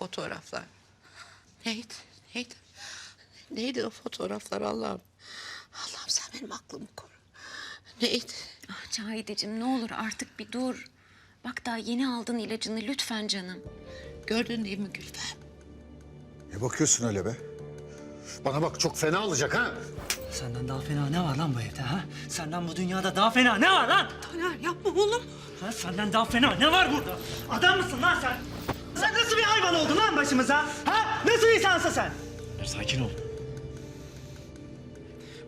fotoğraflar? Neydi? Neydi? Neydi o fotoğraflar Allah'ım? Allah'ım sen benim aklımı koru. Neydi? Ah Cahideciğim ne olur artık bir dur. Bak daha yeni aldın ilacını lütfen canım. Gördün değil mi Gülfem? Ne bakıyorsun öyle be? Bana bak çok fena olacak ha. Senden daha fena ne var lan bu evde ha? Senden bu dünyada daha fena ne var lan? Taner yapma oğlum. Ha, senden daha fena ne var burada? Adam mısın lan sen? Sen nasıl bir hayvan oldun lan başımıza? Ha? Nasıl insansın sen? Sakin ol.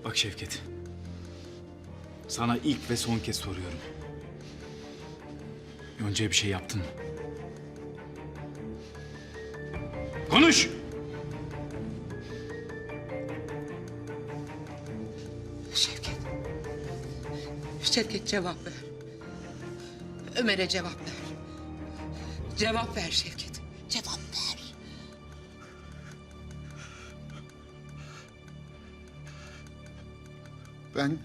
Bak Şevket. Sana ilk ve son kez soruyorum. Yonca'ya bir şey yaptın mı? Konuş! Şevket. Şevket cevap ver. Ömer'e cevap ver. Cevap ver Şevket. Cevap ver. Ben...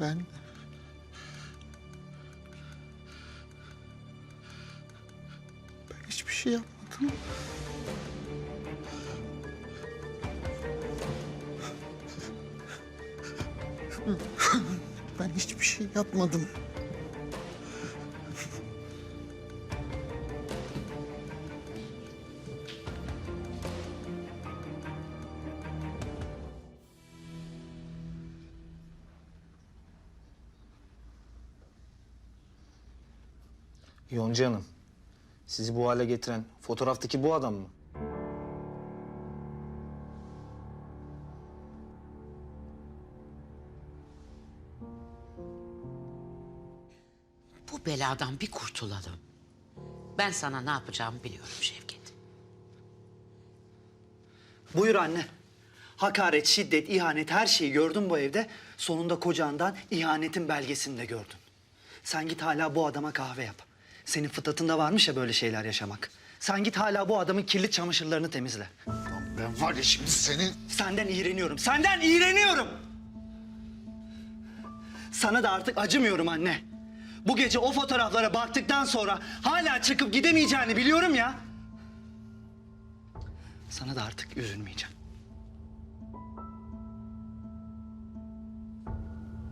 Ben... Ben hiçbir şey yapmadım. Hiçbir şey yapmadım. Yonca Hanım, sizi bu hale getiren fotoğraftaki bu adam mı? Beladan bir kurtulalım. Ben sana ne yapacağımı biliyorum Şevket. Buyur anne. Hakaret, şiddet, ihanet her şeyi gördün bu evde. Sonunda kocandan ihanetin belgesini de gördün. Sen git hala bu adama kahve yap. Senin fıtratında varmış ya böyle şeyler yaşamak. Sen git hala bu adamın kirli çamaşırlarını temizle. Lan ben var ya şimdi senin... Senden iğreniyorum. Senden iğreniyorum. Sana da artık acımıyorum anne. Bu gece o fotoğraflara baktıktan sonra hala çıkıp gidemeyeceğini biliyorum ya. Sana da artık üzülmeyeceğim.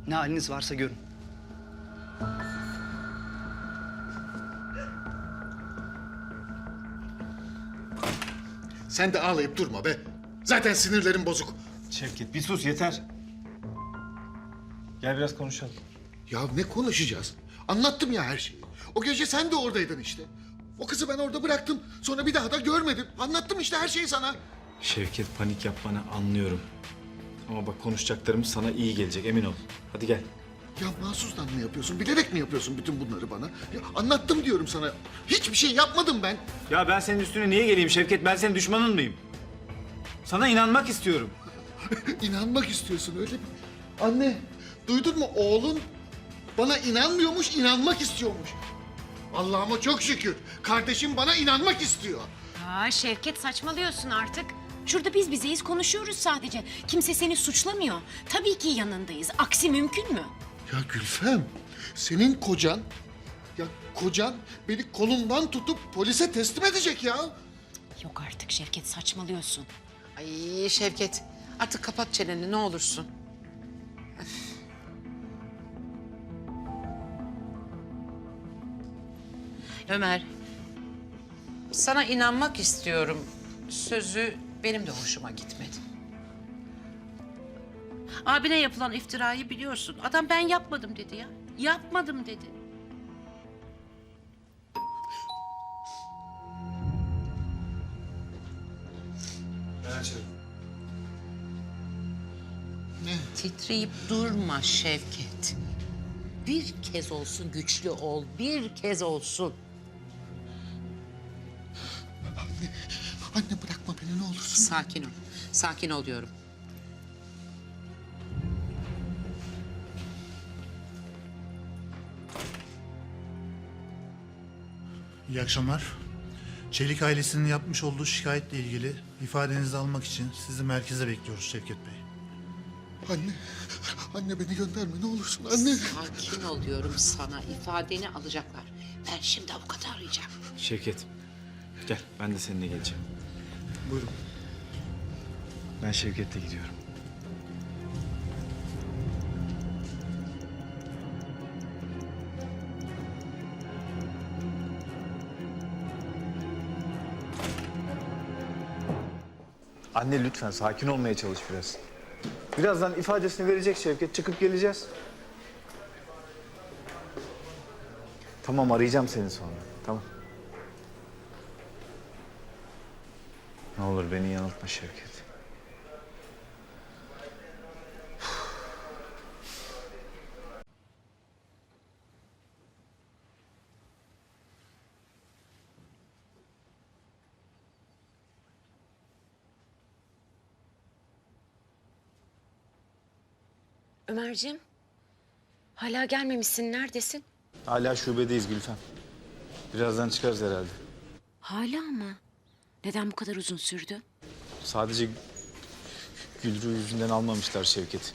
Ne haliniz varsa görün. Sen de ağlayıp durma be. Zaten sinirlerim bozuk. Şevket bir sus yeter. Gel biraz konuşalım. Ya ne konuşacağız? Anlattım ya her şeyi. O gece sen de oradaydın işte. O kızı ben orada bıraktım. Sonra bir daha da görmedim. Anlattım işte her şeyi sana. Şevket panik yapmanı anlıyorum. Ama bak konuşacaklarımız sana iyi gelecek emin ol. Hadi gel. Ya mahsustan mı yapıyorsun? Bilerek mi yapıyorsun bütün bunları bana? Ya anlattım diyorum sana. Hiçbir şey yapmadım ben. Ya ben senin üstüne niye geleyim Şevket? Ben senin düşmanın mıyım? Sana inanmak istiyorum. İnanmak istiyorsun öyle mi? Anne, duydun mu? Oğlun bana inanmıyormuş, inanmak istiyormuş. Allah'ıma çok şükür. Kardeşim bana inanmak istiyor. Aa Şevket saçmalıyorsun artık. Şurada biz bizeyiz konuşuyoruz sadece. Kimse seni suçlamıyor. Tabii ki yanındayız. Aksi mümkün mü? Ya Gülfem, senin kocan, ya kocan beni kolumdan tutup polise teslim edecek ya. Yok artık Şevket saçmalıyorsun. Ay Şevket artık kapat çeneni ne olursun. Öf. Ömer, sana inanmak istiyorum. Sözü benim de hoşuma gitmedi. Abine yapılan iftirayı biliyorsun. Adam ben yapmadım dedi ya. Yapmadım dedi. Ben açarım. Ne? Titreyip durma Şevket. Bir kez olsun güçlü ol, bir kez olsun. Sakin ol, sakin ol diyorum. İyi akşamlar. Çelik ailesinin yapmış olduğu şikayetle ilgili ifadenizi almak için sizi merkeze bekliyoruz Şevket Bey. Anne, Anne beni gönderme ne olursun anne. Sakin ol diyorum sana. ifadeni alacaklar. Ben şimdi avukatı arayacağım. Şevket gel ben de seninle geleceğim. Buyurun. Ben Şevket'le gidiyorum. Anne lütfen sakin olmaya çalış biraz. Birazdan ifadesini verecek Şevket. Çıkıp geleceğiz. Tamam arayacağım seni sonra. Tamam. Ne olur beni yanıltma Şevket. Ömerciğim, hala gelmemişsin. Neredesin? Hala şubedeyiz Gülfem. Birazdan çıkarız herhalde. Hala mı? Neden bu kadar uzun sürdü? Sadece Gülru yüzünden almamışlar Şevket'i.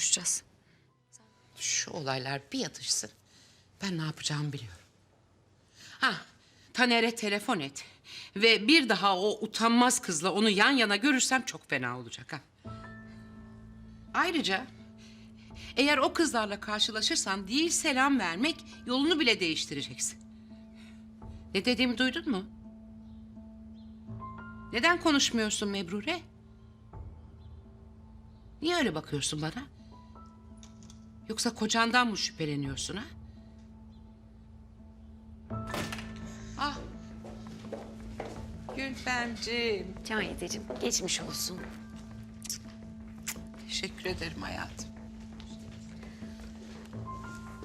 Buluşacağız. Şu olaylar bir yatışsın. Ben ne yapacağımı biliyorum. Ha, Taner'e telefon et. Ve bir daha o utanmaz kızla onu yan yana görürsem çok fena olacak ha. Ayrıca eğer o kızlarla karşılaşırsan değil selam vermek yolunu bile değiştireceksin. Ne dediğimi duydun mu? Neden konuşmuyorsun Mebrure? Niye öyle bakıyorsun bana? Yoksa kocandan mı şüpheleniyorsun ha? Ah. Gülfemciğim. Cahideciğim, geçmiş olsun. Teşekkür ederim hayatım.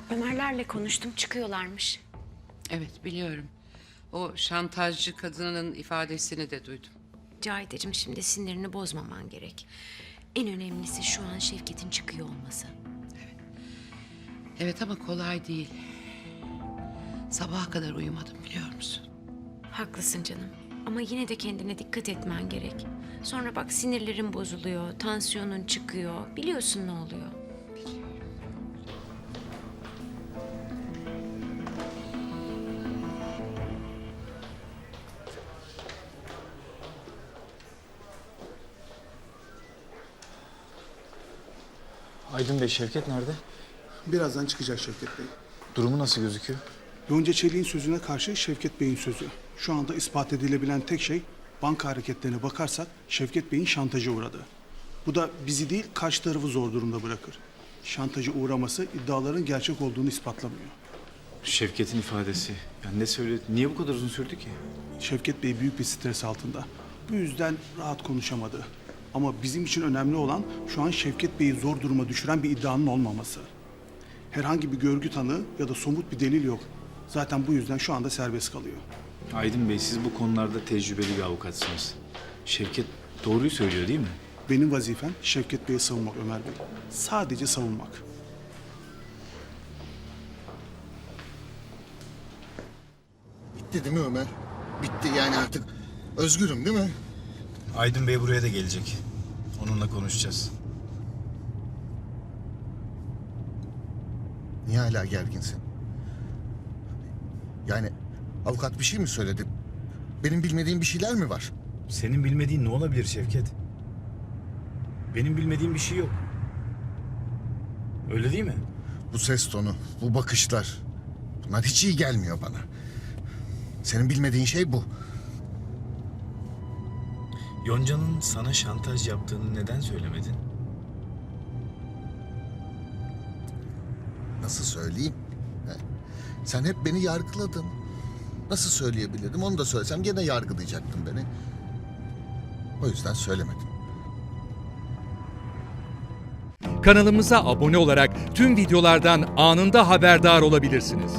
Ömerlerle konuştum, çıkıyorlarmış. Evet biliyorum. O şantajcı kadının ifadesini de duydum. Cahideciğim şimdi sinirini bozmaman gerek. En önemlisi şu an Şevket'in çıkıyor olması. Evet ama kolay değil. Sabaha kadar uyumadım biliyor musun? Haklısın canım. Ama yine de kendine dikkat etmen gerek. Sonra bak sinirlerin bozuluyor, tansiyonun çıkıyor. Biliyorsun ne oluyor. Aydın Bey Şevket nerede? Birazdan çıkacak Şevket Bey. Durumu nasıl gözüküyor? Yonca Çelik'in sözüne karşı Şevket Bey'in sözü. Şu anda ispat edilebilen tek şey banka hareketlerine bakarsak Şevket Bey'in şantaja uğradı. Bu da bizi değil karşı tarafı zor durumda bırakır. Şantaja uğraması iddiaların gerçek olduğunu ispatlamıyor. Şevket'in ifadesi. Ya ne söyledi? Niye bu kadar uzun sürdü ki? Şevket Bey büyük bir stres altında. Bu yüzden rahat konuşamadı. Ama bizim için önemli olan şu an Şevket Bey'i zor duruma düşüren bir iddianın olmaması. Herhangi bir görgü tanığı ya da somut bir delil yok. Zaten bu yüzden şu anda serbest kalıyor. Aydın Bey siz bu konularda tecrübeli bir avukatsınız. Şevket doğruyu söylüyor değil mi? Benim vazifem Şevket Bey'i savunmak Ömer Bey. Sadece savunmak. Bitti değil mi Ömer? Bitti yani artık özgürüm değil mi? Aydın Bey buraya da gelecek. Onunla konuşacağız. Niye hala gerginsin? Yani avukat bir şey mi söyledi? Benim bilmediğim bir şeyler mi var? Senin bilmediğin ne olabilir Şevket? Benim bilmediğim bir şey yok. Öyle değil mi? Bu ses tonu, bu bakışlar. Bunlar hiç iyi gelmiyor bana. Senin bilmediğin şey bu. Yonca'nın sana şantaj yaptığını neden söylemedin? Nasıl söyleyeyim? He? Sen hep beni yargıladın. Nasıl söyleyebilirdim? Onu da söylesem gene yargılayacaktın beni. O yüzden söylemedim. Kanalımıza abone olarak tüm videolardan anında haberdar olabilirsiniz.